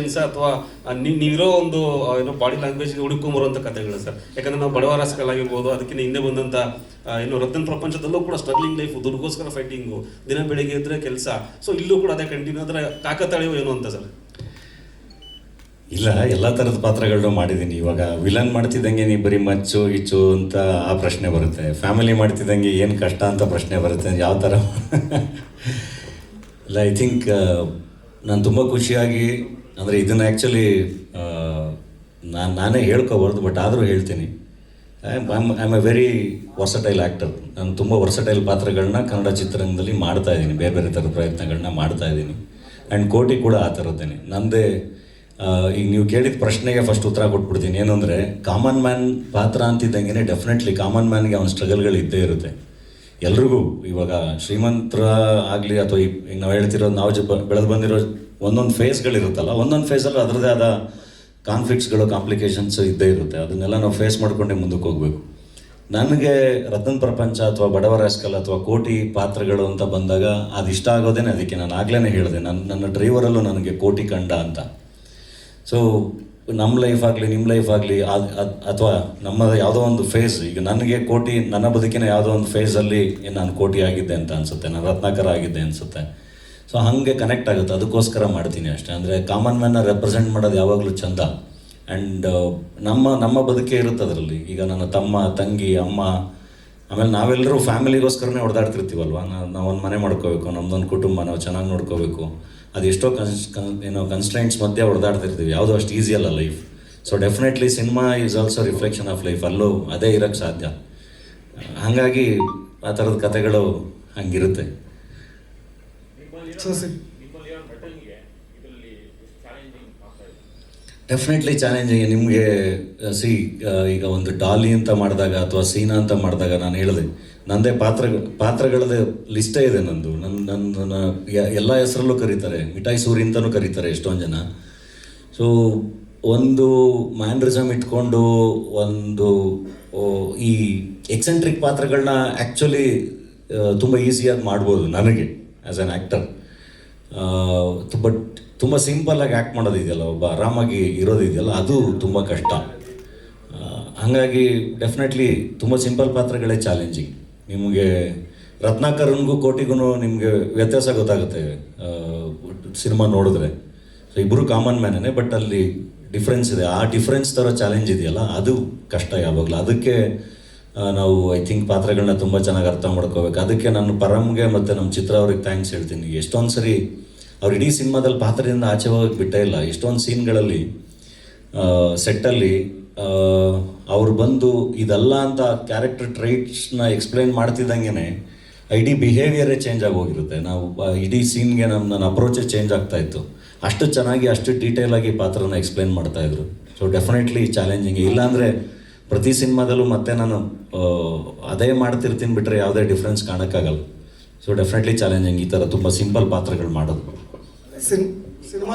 ಅಥವಾ ನೀವಿರೋ ಒಂದು ಏನೋ ಬಾಡಿ ಲ್ಯಾಂಗ್ವೇಜ್ ಹುಡುಕೊಂಬರುವಂಥ ಕಥೆಗಳು ಸರ್. ಯಾಕಂದ್ರೆ ನಾವು ಬಡವ ರಾಸ್ಕಲ್ ಆಗಿರ್ಬೋದು ಅದಕ್ಕಿಂತ ಹಿಂದೆ ಬಂದಂಥ ಇನ್ನು ರತ್ನ ಪ್ರಪಂಚದಲ್ಲೂ ಕೂಡ ಸ್ಟ್ರಗ್ಲಿಂಗ್ ಲೈಫ್ ದುಡ್ಗೋಸ್ಕರ ಫೈಟಿಂಗು ದಿನ ಬೆಳಿಗ್ಗೆ ಇದ್ರೆ ಕೆಲಸ. ಸೊ ಇಲ್ಲೂ ಕೂಡ ಅದೇ ಕಂಟಿನ್ಯೂ ಆದರೆ ಕಾಕತಾಳಿಯು ಏನು ಅಂತ ಸರ್. ಇಲ್ಲ, ಎಲ್ಲ ಥರದ ಪಾತ್ರಗಳನ್ನೂ ಮಾಡಿದ್ದೀನಿ ಇವಾಗ ವಿಲನ್ ಮಾಡ್ತಿದ್ದಂಗೆ ನೀ ಬರೀ ಮಚ್ಚು ಇಚ್ಚು ಅಂತ ಆ ಪ್ರಶ್ನೆ ಬರುತ್ತೆ. ಫ್ಯಾಮಿಲಿ ಮಾಡ್ತಿದ್ದಂಗೆ ಏನು ಕಷ್ಟ ಅಂತ ಪ್ರಶ್ನೆ ಬರುತ್ತೆ. ಯಾವ ಥರ ಇಲ್ಲ ಐ ಥಿಂಕ್ ನಾನು ತುಂಬ ಖುಷಿಯಾಗಿ, ಅಂದರೆ ಇದನ್ನು ಆ್ಯಕ್ಚುಲಿ ನಾನು, ನಾನೇ ಹೇಳ್ಕೋಬಾರ್ದು ಬಟ್ ಆದರೂ ಹೇಳ್ತೀನಿ. I am a very versatile actor ನಾನು ತುಂಬ ವರ್ಸಟೈಲ್ ಪಾತ್ರಗಳನ್ನ ಕನ್ನಡ ಚಿತ್ರರಂಗದಲ್ಲಿ ಮಾಡ್ತಾ ಇದ್ದೀನಿ. ಬೇರೆ ಬೇರೆ ಥರದ ಪ್ರಯತ್ನಗಳನ್ನ ಮಾಡ್ತಾ ಇದ್ದೀನಿ. ಆ್ಯಂಡ್ ಕೋಟಿ ಕೂಡ ಆ ಥರದ್ದೇನೆ ನನ್ನದೇ ಈಗ ನೀವು ಕೇಳಿದ ಪ್ರಶ್ನೆಗೆ ಫಸ್ಟ್ ಉತ್ತರ ಕೊಟ್ಬಿಡ್ತೀನಿ. ಏನಂದರೆ ಕಾಮನ್ ಮ್ಯಾನ್ ಪಾತ್ರ ಅಂತಿದ್ದಂಗೆ ಡೆಫಿನೆಟ್ಲಿ ಕಾಮನ್ ಮ್ಯಾನ್ಗೆ ಅವನ ಸ್ಟ್ರಗಲ್ಗಳು ಇದ್ದೇ ಇರುತ್ತೆ. ಎಲ್ರಿಗೂ ಇವಾಗ ಶ್ರೀಮಂತರ ಆಗಲಿ, ಅಥವಾ ಈಗ ನಾವು ಹೇಳ್ತಿರೋದು ನಾವು ಬೆಳೆದು ಬಂದಿರೋ ಒಂದೊಂದು ಫೇಸ್ಗಳಿರುತ್ತಲ್ಲ ಒಂದೊಂದು ಫೇಸಲ್ಲೂ ಅದರದೇ ಆದ ಕಾನ್ಫ್ಲಿಕ್ಟ್ಸ್ಗಳು ಕಾಂಪ್ಲಿಕೇಶನ್ಸ್ ಇದ್ದೇ ಇರುತ್ತೆ. ಅದನ್ನೆಲ್ಲ ನಾವು ಫೇಸ್ ಮಾಡ್ಕೊಂಡೇ ಮುಂದಕ್ಕೆ ಹೋಗಬೇಕು. ನನಗೆ ರತನ್ ಪ್ರಪಂಚ ಅಥವಾ ಬಡವರ ಎಸ್ಕಲ್ ಅಥವಾ ಕೋಟಿ ಪಾತ್ರಗಳು ಅಂತ ಬಂದಾಗ ಅದು ಇಷ್ಟ ಆಗೋದೇನೆ ಅದಕ್ಕೆ ನಾನು ಆಗ್ಲೇ ಹೇಳಿದೆ. ನನ್ನ ನನ್ನ ಡ್ರೈವರಲ್ಲೂ ನನಗೆ ಕೋಟಿ ಕಂಡ ಅಂತ. ಸೊ ನಮ್ಮ ಲೈಫ್ ಆಗಲಿ ನಿಮ್ಮ ಲೈಫ್ ಆಗಲಿ ಅಥವಾ ನಮ್ಮ ಯಾವುದೋ ಒಂದು ಫೇಸ್ ಈಗ ನನಗೆ ಕೋಟಿ, ನನ್ನ ಬದುಕಿನ ಯಾವುದೋ ಒಂದು ಫೇಸಲ್ಲಿ ನಾನು ಕೋಟಿ ಆಗಿದ್ದೆ ಅಂತ ಅನಿಸುತ್ತೆ, ನಾನು ರತ್ನಾಕರ ಆಗಿದ್ದೆ ಅನಿಸುತ್ತೆ. ಸೊ ಹಾಗೆ ಕನೆಕ್ಟ್ ಆಗುತ್ತೆ. ಅದಕ್ಕೋಸ್ಕರ ಮಾಡ್ತೀನಿ ಅಷ್ಟೇ. ಅಂದರೆ ಕಾಮನ್ ಮ್ಯಾನ್ನ ರೆಪ್ರೆಸೆಂಟ್ ಮಾಡೋದು ಯಾವಾಗಲೂ ಚಂದ. ಆ್ಯಂಡ್ ನಮ್ಮ ನಮ್ಮ ಬದುಕೇ ಇರುತ್ತೆ ಅದರಲ್ಲಿ. ಈಗ ನನ್ನ ತಮ್ಮ, ತಂಗಿ, ಅಮ್ಮ, ಆಮೇಲೆ ನಾವೆಲ್ಲರೂ ಫ್ಯಾಮಿಲಿಗೋಸ್ಕರನೇ ಹೊಡೆದಾಡ್ತಿರ್ತೀವಲ್ವ? ನಾವು ಒಂದು ಮನೆ ಮಾಡ್ಕೋಬೇಕು, ನಮ್ದೊಂದು ಕುಟುಂಬ, ನಾವು ಚೆನ್ನಾಗಿ ನೋಡ್ಕೋಬೇಕು. ಅದು ಎಷ್ಟೋ ಕನ್ಸ್, ಕನ್, ಏನೋ ಕನ್ಸ್ಟೆಂಟ್ಸ್ ಮಧ್ಯೆ ಹೊಡೆದಾಡ್ತಿರ್ತೀವಿ. ಯಾವುದೋ ಅಷ್ಟು easy life so definitely cinema is also reflection of life ಅಲ್ಲೂ ಅದೇ ಇರೋಕ್ಕೆ ಸಾಧ್ಯ. ಹಾಗಾಗಿ ಆ ಥರದ ಕಥೆಗಳು ಹಂಗಿರುತ್ತೆ. ಡೆಫಿನೆಟ್ಲಿ ಚಾಲೆಂಜಿಂಗ್ ನಿಮಗೆ ಸಿ ಈಗ ಒಂದು ಡಾಲಿ ಅಂತ ಮಾಡಿದಾಗ ಅಥವಾ ಸೀನಾ ಅಂತ ಮಾಡಿದಾಗ ನಾನು ಹೇಳಿದೆ. ನಂದೇ ಪಾತ್ರ ಪಾತ್ರಗಳದೇ ಲಿಸ್ಟೇ ಇದೆ ನಂದು. ನನ್ನ ನನ್ನ ಎಲ್ಲ ಹೆಸರಲ್ಲೂ ಕರೀತಾರೆ. ಮಿಠಾಯಿ ಸೂರಿ ಅಂತಲೂ ಕರೀತಾರೆ ಎಷ್ಟೊಂದು ಜನ. ಸೊ ಒಂದು ಮ್ಯಾನ್ರಿಸಮ್ ಇಟ್ಕೊಂಡು ಒಂದು ಈ ಎಕ್ಸೆಂಟ್ರಿಕ್ ಪಾತ್ರಗಳನ್ನ ಆ್ಯಕ್ಚುಲಿ ತುಂಬ ಈಸಿಯಾಗಿ ಮಾಡ್ಬೋದು ನನಗೆ. ಆ್ಯಸ್ ಆ್ಯನ್ ಆ್ಯಕ್ಟರ್ ಬಟ್ ತುಂಬ ಸಿಂಪಲ್ಲಾಗಿ ಆ್ಯಕ್ಟ್ ಮಾಡೋದಿದೆಯಲ್ಲ ಒಬ್ಬ ಆರಾಮಾಗಿ ಇರೋದಿದೆಯಲ್ಲ ಅದು ತುಂಬ ಕಷ್ಟ. ಹಾಗಾಗಿ ಡೆಫಿನೆಟ್ಲಿ ತುಂಬ ಸಿಂಪಲ್ ಪಾತ್ರಗಳೇ ಚಾಲೆಂಜಿಂಗ್ ನಿಮಗೆ ರತ್ನಾಕರನ್ಗೂ ಕೋಟಿಗೂ ನಿಮಗೆ ವ್ಯತ್ಯಾಸ ಗೊತ್ತಾಗುತ್ತೆ ಸಿನಿಮಾ ನೋಡಿದ್ರೆ. ಸೊ ಇಬ್ಬರು ಕಾಮನ್ ಮ್ಯಾನೇ ಬಟ್ ಅಲ್ಲಿ ಡಿಫ್ರೆನ್ಸ್ ಇದೆ. ಆ ಡಿಫ್ರೆನ್ಸ್ ಥರ ಚಾಲೆಂಜ್ ಇದೆಯಲ್ಲ, ಅದು ಕಷ್ಟ ಯಾವಾಗಲೂ. ಅದಕ್ಕೆ ನಾವು ಐ ಥಿಂಕ್ ಪಾತ್ರಗಳನ್ನ ತುಂಬ ಚೆನ್ನಾಗಿ ಅರ್ಥ ಮಾಡ್ಕೋಬೇಕು. ಅದಕ್ಕೆ ನಾನು ಪರಮ್ಗೆ ಮತ್ತು ನಮ್ಮ ಚಿತ್ರ ಅವ್ರಿಗೆ ಥ್ಯಾಂಕ್ಸ್ ಹೇಳ್ತೀನಿ. ಎಷ್ಟೊಂದು ಸರಿ ಅವ್ರು ಇಡೀ ಸಿನಿಮಾದಲ್ಲಿ ಪಾತ್ರದಿಂದ ಆಚೆ ಹೋಗಕ್ಕೆ ಬಿಟ್ಟೇ ಇಲ್ಲ. ಎಷ್ಟೊಂದು ಸೀನ್ಗಳಲ್ಲಿ ಸೆಟ್ಟಲ್ಲಿ ಅವ್ರು ಬಂದು ಇದಲ್ಲ ಅಂತ ಕ್ಯಾರೆಕ್ಟರ್ ಟ್ರೈಟ್ಸ್ನ ಎಕ್ಸ್ಪ್ಲೈನ್ ಮಾಡ್ತಿದ್ದಂಗೆ ಇಡೀ ಬಿಹೇವಿಯರೇ ಚೇಂಜ್ ಆಗಿ ಹೋಗಿರುತ್ತೆ. ನಾವು ಇಡೀ ಸೀನ್ಗೆ ನಮ್ಮ ನನ್ನ ಅಪ್ರೋಚೇ ಚೇಂಜ್ ಆಗ್ತಾ ಇತ್ತು. ಅಷ್ಟು ಚೆನ್ನಾಗಿ, ಅಷ್ಟು ಡೀಟೇಲ್ ಆಗಿ ಪಾತ್ರನ ಎಕ್ಸ್ಪ್ಲೈನ್ ಮಾಡ್ತಾ ಇದ್ರು. ಸೊ ಡೆಫಿನೆಟ್ಲಿ ಚಾಲೆಂಜಿಂಗ್ ಇಲ್ಲಾಂದರೆ ಪ್ರತಿ ಸಿನಿಮಾದಲ್ಲೂ ಮತ್ತೆ ನಾನು ಅದೇ ಮಾಡ್ತಿರ್ತೀನಿ ಬಿಟ್ಟರೆ ಯಾವುದೇ ಡಿಫ್ರೆನ್ಸ್ ಕಾಣೋಕ್ಕಾಗಲ್ಲ. ಸೊ ಡೆಫಿನೆಟ್ಲಿ ಚಾಲೆಂಜಿಂಗ್ ಈ ಥರ ತುಂಬ ಸಿಂಪಲ್ ಪಾತ್ರಗಳು ಮಾಡೋದು. ಸಿನ್, ಸಿನಿಮಾ